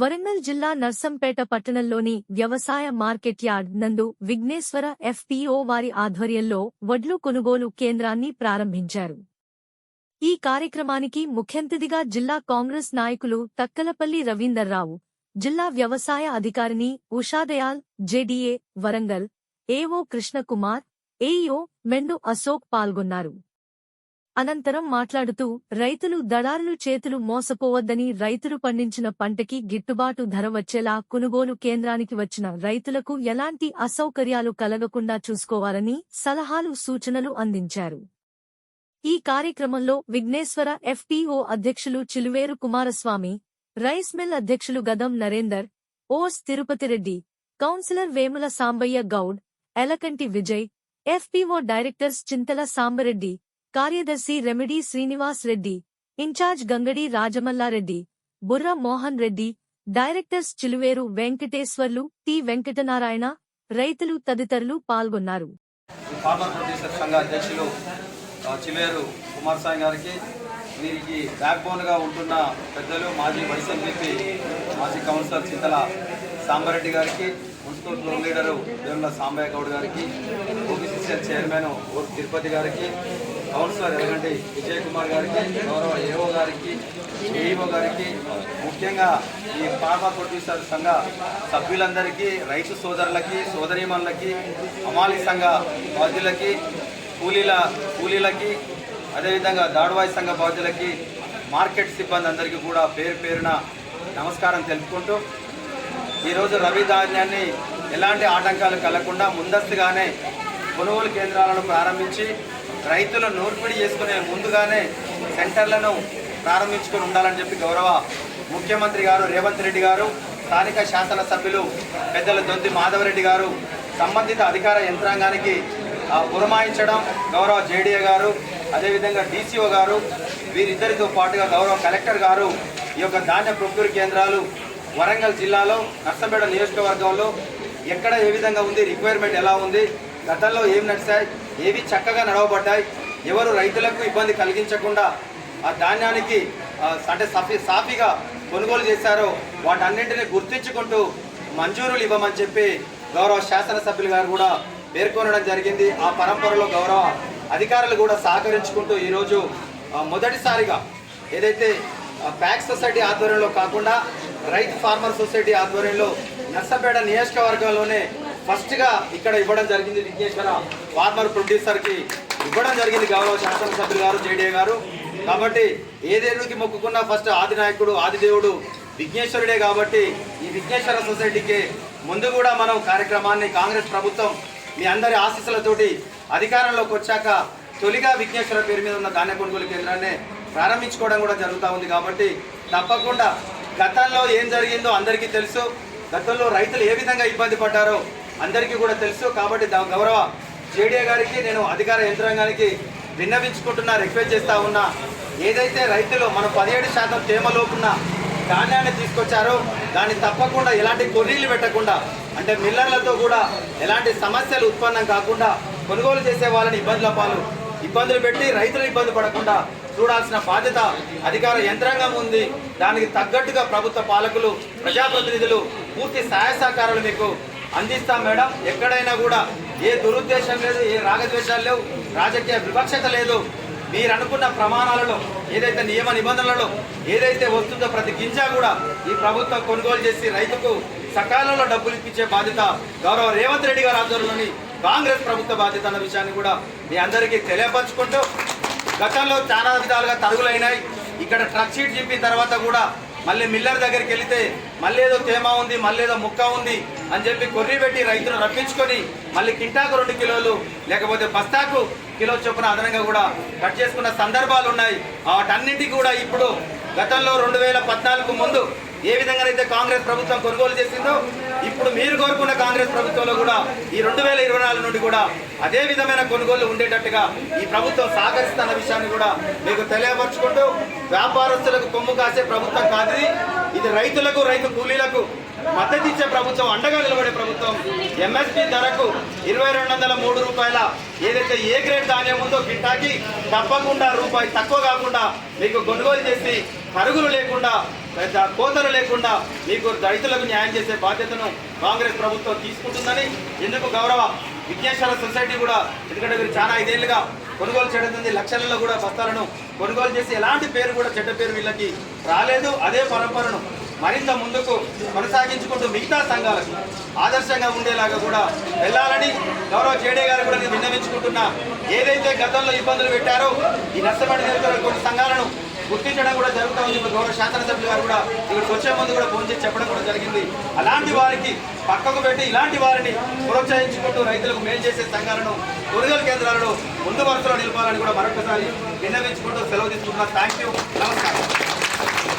వరంగల్ జిల్లా నర్సంపేట పట్టణంలోని వ్యవసాయ మార్కెట్ యార్డ్ నందు విఘ్నేశ్వర ఎఫ్పీఓ వారి ఆధ్వర్యంలో వడ్లు కొనుగోలు కేంద్రాన్ని ప్రారంభించారు. ఈ కార్యక్రమానికి ముఖ్యంతిథిగా జిల్లా కాంగ్రెస్ నాయకులు తక్కలపల్లి రవీందర్రావు జిల్లా వ్యవసాయ అధికారిని Usha Dayal JDA Warangal AO Krishnakumar AEO Mendu Ashok పాల్గొన్నారు. అనంతరం మాట్లాడుతూ రైతులు దళారులు చేతులు మోసపోవద్దని రైతులు పండించిన పంటకి గిట్టుబాటు ధర వచ్చేలా కొనుగోలు కేంద్రానికి వచ్చిన రైతులకు ఎలాంటి అసౌకర్యాలు కలగకుండా చూసుకోవాలని సలహాలు సూచనలు అందించారు. ఈ కార్యక్రమంలో విఘ్నేశ్వర ఎఫ్పీఓ అధ్యక్షులు చిలువేరు కుమారస్వామి రైస్ మిల్ అధ్యక్షులు గదం నరేందర్ ఓస్ Tirupathi Reddy councillor Vemula Sambaiah Goud Elakanti Vijay FPO directors Chintala Samba Reddy కార్యదర్శి Remidi Srinivas Reddy incharge Gangadi Rajamalla Reddy Burra Mohan Reddy directors Chiluveru Venkateswarlu T Venkatanarayana రైతులు తదితరులు పాల్గొన్నారు. Farmer producer సంఘ అధ్యక్షులు ఆ, కుమారస్వామి గారికి వీరికి బ్యాక్ బోన్గా ఉంటున్న పెద్దలు మాజీ వైస్ ఎంపీ మాజీ కౌన్సిలర్ చింతల సాంబారెడ్డి గారికి municipal floor leader Vemula Sambaiah Goud గారికి ఓబీసీసీఎల్ చైర్మన్ ఓ తిరుపతి గారికి కౌన్సిలర్ ఎలగంటి విజయ్ కుమార్ గారికి గౌరవ ఏఓ గారికి ఏఈఓ గారికి ముఖ్యంగా ఈ ఫార్మర్ ప్రొడ్యూసర్ సంఘ సభ్యులందరికీ రైతు సోదరులకి సోదరీమణులకి అమాలి సంఘ బాధ్యులకి కూలీల కూలీలకి అదేవిధంగా దాడువాయి సంఘ బాధ్యులకి మార్కెట్ సిబ్బంది అందరికీ కూడా పేరు పేరున నమస్కారం తెలుపుకుంటూ ఈరోజు రవి ధాన్యాన్ని ఎలాంటి ఆటంకాలు కలగకుండా ముందస్తుగానే కొనుగోలు కేంద్రాలను ప్రారంభించి రైతులు నూర్పిడి చేసుకునే ముందుగానే సెంటర్లను ప్రారంభించుకొని ఉండాలని చెప్పి గౌరవ ముఖ్యమంత్రి గారు రేవంత్ రెడ్డి గారు స్థానిక శాసనసభ్యులు పెద్దల దొంతి మాధవరెడ్డి గారు సంబంధిత అధికార యంత్రాంగానికి పురమాయించడం గౌరవ జేడీఏ గారు అదేవిధంగా డీసీఓ గారు వీరిద్దరితో పాటుగా గౌరవ కలెక్టర్ గారు ఈ యొక్క ధాన్య ప్రొక్యూర్ కేంద్రాలు వరంగల్ జిల్లాలో నర్సంపేట నియోజకవర్గంలో ఎక్కడ ఏ విధంగా ఉంది రిక్వైర్మెంట్ ఎలా ఉంది గతంలో ఏం నడిచాయి ఏవి చక్కగా నడవబడ్డాయి ఎవరు రైతులకు ఇబ్బంది కలిగించకుండా ఆ ధాన్యానికి అంటే సాఫీ సాఫీగా కొనుగోలు చేశారో వాటన్నింటినీ గుర్తించుకుంటూ మంజూరులు ఇవ్వమని చెప్పి గౌరవ శాసనసభ్యులు గారు కూడా పేర్కొనడం జరిగింది. ఆ పరంపరలో గౌరవ అధికారులు కూడా సహకరించుకుంటూ ఈరోజు మొదటిసారిగా ఏదైతే ప్యాక్ సొసైటీ ఆధ్వర్యంలో కాకుండా రైతు ఫార్మర్ సొసైటీ ఆధ్వర్యంలో నర్సపేట నియోజకవర్గంలోనే ఫస్ట్గా ఇక్కడ ఇవ్వడం జరిగింది విఘ్నేశ్వర ఫార్మర్ ప్రొడ్యూసర్కి. ఇవ్వడం జరిగింది గౌరవ శాసనసభ్యులు గారు జేడీఏ గారు. కాబట్టి ఏ దేవుడికి మొక్కుకున్నా ఫస్ట్ ఆది నాయకుడు ఆదిదేవుడు విఘ్నేశ్వరుడే కాబట్టి ఈ విఘ్నేశ్వర సొసైటీకి ముందు కూడా మనం కార్యక్రమాన్ని కాంగ్రెస్ ప్రభుత్వం మీ అందరి ఆశీస్సులతోటి అధికారంలోకి వచ్చాక తొలిగా విఘ్నేశ్వర పేరు మీద ఉన్న ధాన్య కొనుగోలు కేంద్రాన్ని ప్రారంభించుకోవడం కూడా జరుగుతూ ఉంది కాబట్టి తప్పకుండా గతంలో ఏం జరిగిందో అందరికీ తెలుసు. గతంలో రైతులు ఏ విధంగా ఇబ్బంది పడ్డారో అందరికీ కూడా తెలుసు కాబట్టి దా- గౌరవ జేడీఏ గారికి నేను అధికార యంత్రాంగానికి విన్నవించుకుంటున్నా రిక్వెస్ట్ చేస్తూ ఉన్నా. ఏదైతే రైతులు మనం పదిహేడు శాతం తేమలోపున్న ధాన్యాన్ని తీసుకొచ్చారో దాన్ని తప్పకుండా ఎలాంటి కొర్రీలు పెట్టకుండా అంటే మిల్లర్లతో కూడా ఎలాంటి సమస్యలు ఉత్పన్నం కాకుండా కొనుగోలు చేసే వాళ్ళని ఇబ్బందుల పాలు ఇబ్బందులు పెట్టి రైతులు ఇబ్బంది పడకుండా చూడాల్సిన బాధ్యత అధికార యంత్రాంగం ఉంది. దానికి తగ్గట్టుగా ప్రభుత్వ పాలకులు ప్రజాప్రతినిధులు పూర్తి సహాయ సహకారాలు మీకు అందిస్తాం మేడం. ఎక్కడైనా కూడా ఏ దురుద్దేశం లేదు ఏ రాగద్వేషాలు లేవు రాజకీయ వివక్షత లేదు. మీరు అనుకున్న ప్రమాణాలలో ఏదైతే నియమ నిబంధనలలో ఏదైతే వస్తుందో ప్రతి గింజ కూడా ఈ ప్రభుత్వం కొనుగోలు చేసి రైతుకు సకాలంలో డబ్బులు ఇప్పించే బాధ్యత గౌరవ రేవంత్ రెడ్డి గారి ఆధ్వర్యంలోని కాంగ్రెస్ ప్రభుత్వ బాధ్యత అన్న విషయాన్ని కూడా మీ అందరికీ తెలియపరచుకుంటూ గతంలో చాలా విధాలుగా తరుగులైనాయి. ఇక్కడ ట్రక్ షీట్ చెప్పిన తర్వాత కూడా మళ్ళీ మిల్లర్ దగ్గరికి వెళితే మళ్ళీ ఏదో తేమ ఉంది మళ్ళీ ఏదో ముక్క ఉంది అని చెప్పి కొర్రి పెట్టి రైతును రప్పించుకొని మళ్ళీ కింటాకు రెండు కిలోలు లేకపోతే బస్తాకు కిలో చొప్పున అదనంగా కూడా కట్ చేసుకున్న సందర్భాలు ఉన్నాయి. వాటన్నింటికి కూడా ఇప్పుడు గతంలో రెండు వేల పద్నాలుగు ముందు ఏ విధంగానైతే కాంగ్రెస్ ప్రభుత్వం కొనుగోలు చేసిందో ఇప్పుడు మీరు కోరుకున్న కాంగ్రెస్ ప్రభుత్వంలో కూడా ఈ రెండు వేల ఇరవై నాలుగు నుండి కూడా అదే విధమైన కొనుగోలు ఉండేటట్టుగా ఈ ప్రభుత్వం సహకరిస్తున్న విషయాన్ని కూడా మీకు తెలియపరచుకుంటూ వ్యాపారస్తులకు కొమ్ము కాసే ప్రభుత్వం కాదు ఇది. రైతులకు రైతు కూలీలకు మద్దతు ఇచ్చే ప్రభుత్వం అండగా నిలబడే ప్రభుత్వం ఎంఎస్పి ధరకు ఇరవై రెండు వందల మూడు రూపాయల ఏదైతే ఏ గ్రేడ్ ధాన్యం ఉందో గిట్టాకి తప్పకుండా రూపాయి తక్కువ కాకుండా మీకు కొనుగోలు చేసి పరుగులు లేకుండా పెద్ద కోతలు లేకుండా మీకు రైతులకు న్యాయం చేసే బాధ్యతను కాంగ్రెస్ ప్రభుత్వం తీసుకుంటుందని ఎందుకు గౌరవ విఘ్నేశ్వర సొసైటీ కూడా ఎందుకంటే వీరు చాలా ఐదేళ్ళుగా కొనుగోలు చేయడం ఉంది లక్షలలో కూడా బస్తాలను కొనుగోలు చేసి ఎలాంటి పేరు కూడా చెడ్డ పేరు వీళ్ళకి రాలేదు. అదే పరంపరను మరింత ముందుకు కొనసాగించుకుంటూ మిగతా సంఘాలకు ఆదర్శంగా ఉండేలాగా కూడా వెళ్ళాలని గౌరవ జేడే గారు కూడా నేను విన్నవించుకుంటున్నా. ఏదైతే గతంలో ఇబ్బందులు పెట్టారో ఈ నష్టపడి కొన్ని సంఘాలను గుర్తించడం కూడా జరుగుతూ ఉంది. గౌరవ శాసనసభ్యులు గారు కూడా ఇక్కడికి వచ్చే ముందు కూడా ఫోన్ చేసి చెప్పడం కూడా జరిగింది. అలాంటి వారికి పక్కకు పెట్టి ఇలాంటి వారిని ప్రోత్సహించుకుంటూ రైతులకు మేలు చేసే సంఘాలను కొనుగోలు కేంద్రాలను ముందు వరుసలో నిలపాలని కూడా మరొకసారి విన్నవించుకుంటూ సెలవు తీసుకుంటున్నా. థ్యాంక్ యూ నమస్కారం.